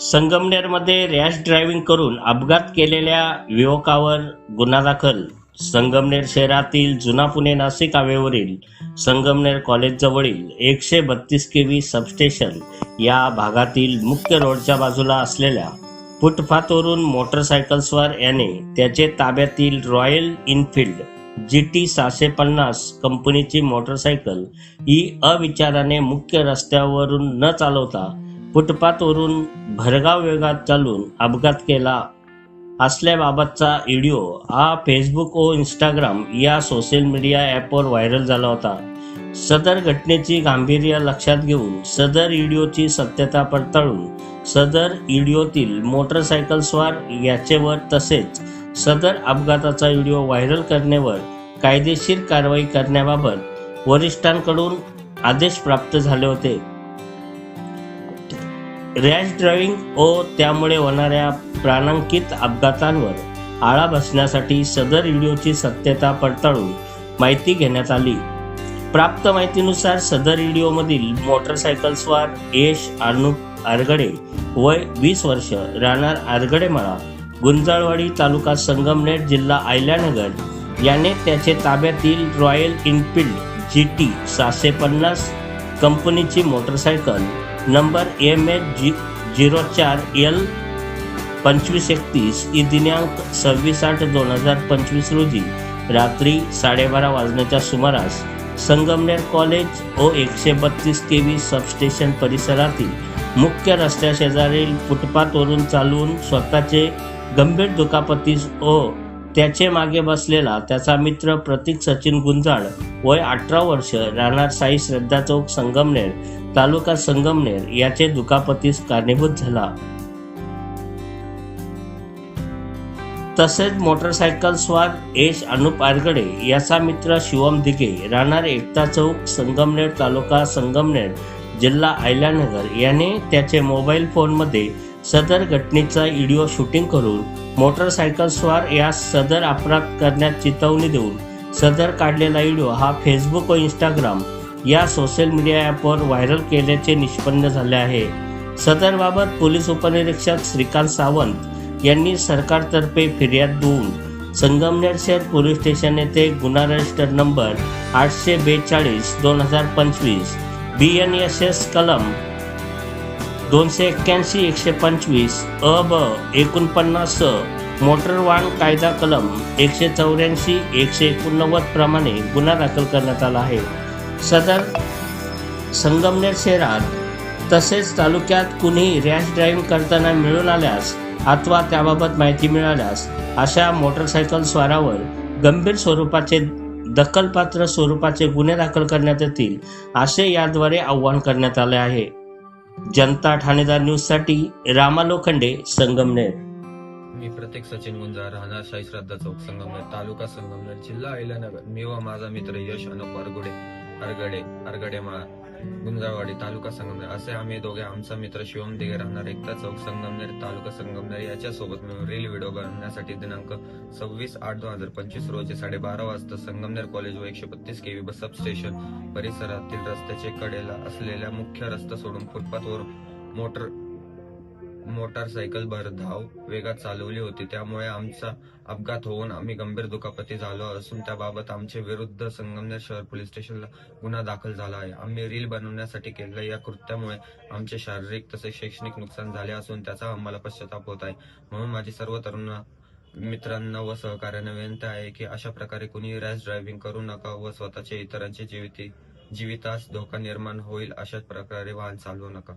संगमनेरमध्ये rash driving करून अपघात केलेल्या युवकावर गुन्हा दाखल. संगमनेर शहरातील जुना पुणे नाशिक हायवेवरील संगमनेर कॉलेजजवळील एकशे बत्तीस के व्ही सबस्टेशन या भागातील मुख्य रोडच्या बाजूला असलेल्या फुटपाथवरून मोटरसायकल्सवर याने त्याचे ताब्यातील रॉयल इनफिल्ड जी टी सहाशे पन्नास कंपनीची मोटरसायकल ही अविचाराने मुख्य रस्त्यावरून न चालवता फुटपाथवरून भरगाव वेगात चालून अपघात केला असल्याबाबतचा व्हिडिओ हा फेसबुक व इंस्टाग्राम या सोशल मीडिया ॲपवर व्हायरल झाला होता. सदर घटनेची गांभीर्य लक्षात घेऊन सदर व्हिडिओची सत्यता पडताळून सदर व्हिडिओतील मोटरसायकल याचेवर तसेच सदर अपघाताचा व्हिडिओ व्हायरल करण्यावर कायदेशीर कारवाई करण्याबाबत वरिष्ठांकडून आदेश प्राप्त झाले होते. रॅश ड्रायव्हिंग व त्यामुळे होणाऱ्या प्राणांकित अपघातांवर आळा बसण्यासाठी सदर व्हिडिओची सत्यता पडताळून माहिती घेण्यात आली. प्राप्त माहितीनुसार सदर व्हिडिओमधील मोटरसायकलस्वार यश अनुप आरगडे वय वीस वर्ष राहणार आरगडेमाळा गुंजाळवाडी तालुका संगमनेर जिल्हा आयल्यानगर याने त्याचे ताब्यातील रॉयल इनफिल्ड जी टी सहाशे पन्नास कंपनीची motorcycle number M H G zero चार एल पंचवीस एकतीस ही दिनांक सव्वीस आठ दोन हजार पंचवीस रोजी रात्री साडेबारा वाजण्याच्या सुमारास संगमनेर कॉलेज ओ एकशे बत्तीस के व्ही सबस्टेशन परिसरातील मुख्य रस्त्या शेजारील फुटपाथवरून चालवून स्वतःचे गंभीर दुखापतीस ओ त्याचे मागे बसलेला त्याचा मित्र प्रतीक सचिन गुंजाळ वय अठरा वर्ष राहणार साई श्रद्धा चौक संगमनेर तालुका संगमनेर याचे दुखापतीस कारणीभूत झाला. तसेच मोटरसायकल स्वार यश अनुप आरगडे याचा मित्र शिवम दिघे राहणार एकता चौक संगमनेर तालुका संगमनेर जिल्हा आयल्यानगर याने त्याचे मोबाईल फोनमध्ये सदर घटनेचा व्हिडिओ शूटिंग करून मोटरसायकल स्वार यास सदर अपराध करण्यात चितवणी देऊन सदर काढलेला व्हिडिओ हा फेसबुक व इंस्टाग्राम या सोशल मीडिया ॲपवर व्हायरल केल्याचे निष्पन्न झाले आहे. सदरबाबत पोलीस उपनिरीक्षक श्रीकांत सावंत यांनी सरकारतर्फे फिर्याद देऊन संगमनेर शहर पोलीस स्टेशन येथे गुन्हा रजिस्टर नंबर आठशे बेचाळीस दोन हजार पंचवीस बी एन एस एस कलम दोनशे एक्क्याऐंशी एकशे पंचवीस अ ब एकोणपन्नास मोटर वाहन कायदा कलम एकशे चौऱ्याऐंशी एकशे एकोणनव्वद प्रमाणे गुन्हा दाखल करण्यात आला आहे. सदर संगमनेर शहरात तसेच तालुक्यात कुणी रॅश ड्राईव्हिंग करताना मिळून आल्यास अथवा त्याबाबत माहिती मिळाल्यास अशा मोटरसायकल स्वारावर गंभीर स्वरूपाचे दखलपात्र स्वरूपाचे गुन्हे दाखल करण्यात येतील असे याद्वारे आव्हान करण्यात आले आहे. जनता ठाणेदार न्यूजसाठी रामा लोखंडे संगमनेर. मी प्रत्येक सचिन गुंजार राहणार शाही श्रद्धा चौक संगमनेर तालुका संगमनेर जिल्हा अहिल्यानगर. मी व माझा मित्र यश अनुप अरगुडे अरगडे अरगडे माळा गुंजावाडी तालुका संगमनेर. असे आम्ही दोघे आमचा मित्र शिवम दिघे राहणार. एकता चौक संगमनेर तालुका संगमनेर याच्यासोबत मिळून रील व्हिडिओ बनवण्यासाठी दिनांक सव्वीस आठ दोन हजार पंचवीस रोजी साडेबारा वाजता संगमनेर कॉलेज व एकशे बत्तीस केवी बस सबस्टेशन परिसरातील रस्त्याचे कडेला असलेल्या मुख्य रस्ता सोडून फुटपाथवर मोटर मोटारसायकल भरधाव वेगात चालवली होती. त्यामुळे आमचा अपघात होऊन आम्ही गंभीर दुखापती झालो असून त्याबाबत आमच्या विरुद्ध संगमनेर शहर पोलीस स्टेशनला गुन्हा दाखल झाला आहे. आम्ही रील बनवण्यासाठी केलेल्या या कृत्यामुळे आमचे शारीरिक तसेच शैक्षणिक नुकसान झाले असून त्याचा आम्हाला पश्चाताप होत आहे. म्हणून माझी सर्व तरुण मित्रांना व सहकार्यांना विनंती आहे की अशा प्रकारे कुणी रॅश ड्रायव्हिंग करू नका व स्वतःचे इतरांचे जीवित जीवितास धोका निर्माण होईल अशाच प्रकारे वाहन चालवू नका.